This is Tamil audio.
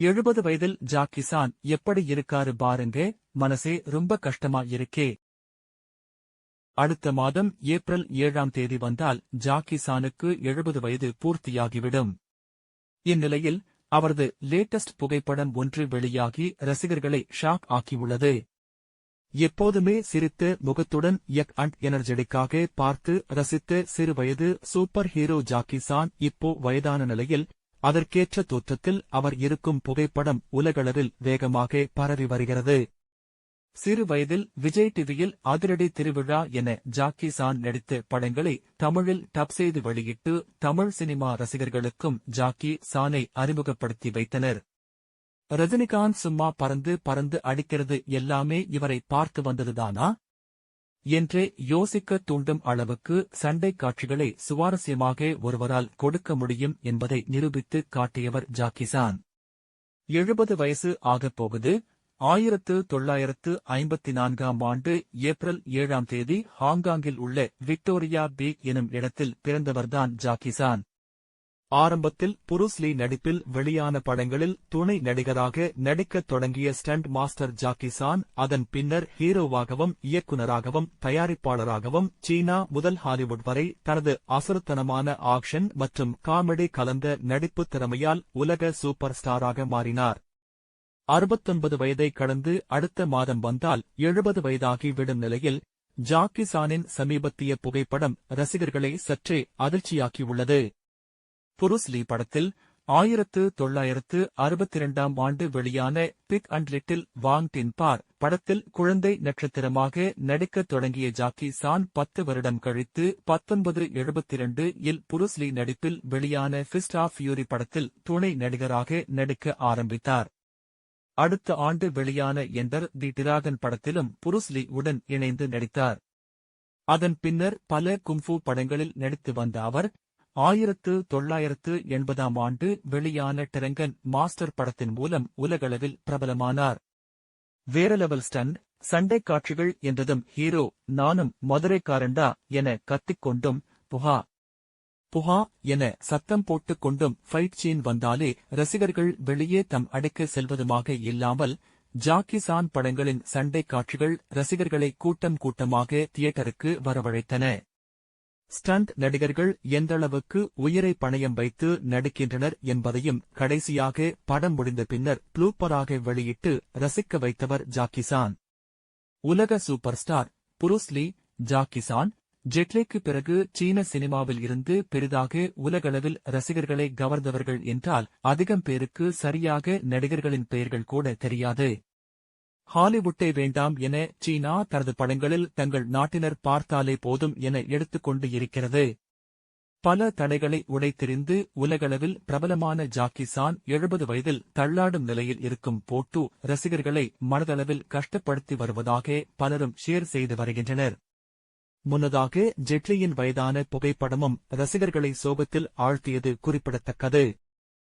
எழுபது வயதில் ஜாக்கிசான் எப்படி இருக்காரு பாருங்க மனசே ரொம்ப கஷ்டமா இருக்கே. அடுத்த மாதம் ஏப்ரல் ஏழாம் தேதி வந்தால் ஜாக்கிசானுக்கு எழுபது வயது பூர்த்தியாகிவிடும். இந்நிலையில் அவரது லேட்டஸ்ட் புகைப்படம் ஒன்று வெளியாகி ரசிகர்களை ஷாக் ஆக்கியுள்ளது. எப்போதுமே சிரித்த முகத்துடன் யக் அண்ட் எனர்ஜெடிக்காக பார்த்து ரசித்த சிறுவயது சூப்பர் ஹீரோ ஜாக்கிசான் இப்போ வயதான நிலையில் அதற்கேற்ற தோற்றத்தில் அவர் இருக்கும் புகைப்படம் உலகளவில் வேகமாக பரவி வருகிறது. சிறு வயதில் விஜய் டிவியில் அதிரடி திருவிழா என ஜாக்கி சான் நடித்த படங்களை தமிழில் டப் செய்து வெளியிட்டு தமிழ் சினிமா ரசிகர்களுக்கும் ஜாக்கி சானை அறிமுகப்படுத்தி வைத்தனர். ரஜினிகாந்த் சும்மா பறந்து பறந்து அடிக்கிறது எல்லாமே இவரை பார்த்து வந்ததுதானா? என்றே யோசிக்க தூண்டும் அளவுக்கு சண்டை காட்சிகளை சுவாரஸ்யமாக ஒருவரால் கொடுக்க முடியும் என்பதை நிரூபித்து காட்டியவர் ஜாக்கிசான். எழுபது வயசு ஆகப் போகுது. ஆயிரத்து தொள்ளாயிரத்து ஐம்பத்தி நான்காம் ஆண்டு ஏப்ரல் ஏழாம் தேதி ஹாங்காங்கில் உள்ள விக்டோரியா பீக் எனும் இடத்தில் பிறந்தவர்தான் ஜாக்கிசான். ஆரம்பத்தில் புருஸ்லி நடிப்பில் வெளியான படங்களில் துணை நடிகராக நடிக்கத் தொடங்கிய ஸ்டண்ட் மாஸ்டர் ஜாக்கிசான் அதன் பின்னர் ஹீரோவாகவும் இயக்குநராகவும் தயாரிப்பாளராகவும் சீனா முதல் ஹாலிவுட் வரை தனது அசுரத்தனமான ஆக்ஷன் மற்றும் காமெடி கலந்த நடிப்பு திறமையால் உலக சூப்பர் ஸ்டாராக மாறினார். அறுபத்தொன்பது வயதை கடந்து அடுத்த மாதம் வந்தால் எழுபது வயதாகிவிடும் நிலையில் ஜாக்கிசானின் சமீபத்திய புகைப்படம் ரசிகர்களை சற்றே அதிர்ச்சியாக்கியுள்ளது. புருஸ்லி படத்தில் ஆயிரத்து தொள்ளாயிரத்து அறுபத்தி இரண்டாம் ஆண்டு வெளியான Big and Little Wong Tin Bar படத்தில் குழந்தை நட்சத்திரமாக நடிக்கத் தொடங்கிய ஜாக்கி சான் பத்து வருடம் கழித்து பத்தொன்பது எழுபத்தி இரண்டு இல் புருஸ்லி நடிப்பில் வெளியான ஃபிஸ்ட் ஆஃப் யூரி படத்தில் துணை நடிகராக நடிக்க ஆரம்பித்தார். அடுத்த ஆண்டு வெளியான என்டர் தி டிராகன் படத்திலும் புருஸ்லி உடன் இணைந்து நடித்தார். அதன் பின்னர் பல கும்ஃபு படங்களில் நடித்து வந்த அவர் ஆயிரத்து தொள்ளாயிரத்து எண்பதாம் ஆண்டு வெளியான டெரங்கன் மாஸ்டர் படத்தின் மூலம் உலகளவில் பிரபலமானார். வேற லெவல் ஸ்டன் சண்டை காட்சிகள் என்றதும் ஹீரோ நானும் மதுரைக்காரண்டா என கத்திக்கொண்டும் புகா புகா என சத்தம் போட்டுக் கொண்டும் ஃபைட் சீன் வந்தாலே ரசிகர்கள் வெளியே தம் அடைக்க செல்வதுமாக இல்லாமல் ஜாக்கிசான் படங்களின் சண்டை காட்சிகள் ரசிகர்களை கூட்டம் கூட்டமாக தியேட்டருக்கு வரவழைத்தன. ஸ்டண்ட் நடிகர்கள் எந்தளவுக்கு உயிரை பணயம் வைத்து நடிக்கின்றனர் என்பதையும் கடைசியாக படம் முடிந்த பின்னர் ப்ளூப்பராக வெளியிட்டு ரசிக்க வைத்தவர் ஜாக்கிசான் உலக super star Bruce Lee Jackie Chan ஜெட்லிக்கு பிறகு சீன சினிமாவில் இருந்து பெரிதாக உலகளவில் ரசிகர்களை கவர்ந்தவர்கள் என்றால் அதிகம் பேருக்கு சரியாக நடிகர்களின் பெயர்கள் கூட தெரியாது. ஹாலிவுட்டே வேண்டாம் என சீனா தனது படங்களில் தங்கள் நாட்டினர் பார்த்தாலே போதும் என எடுத்துக்கொண்டு இருக்கிறது. பல தடைகளை உடைத்தெறிந்து உலகளவில் பிரபலமான ஜாக்கிசான் எழுபது வயதில் தள்ளாடும் நிலையில் இருக்கும் போட்டு ரசிகர்களை மனதளவில் கஷ்டப்படுத்தி வருவதாக பலரும் ஷேர் செய்து வருகின்றனர். முன்னதாக ஜெட்லியின் வயதான புகைப்படமும் ரசிகர்களை சோகத்தில் ஆழ்த்தியது குறிப்பிடத்தக்கது.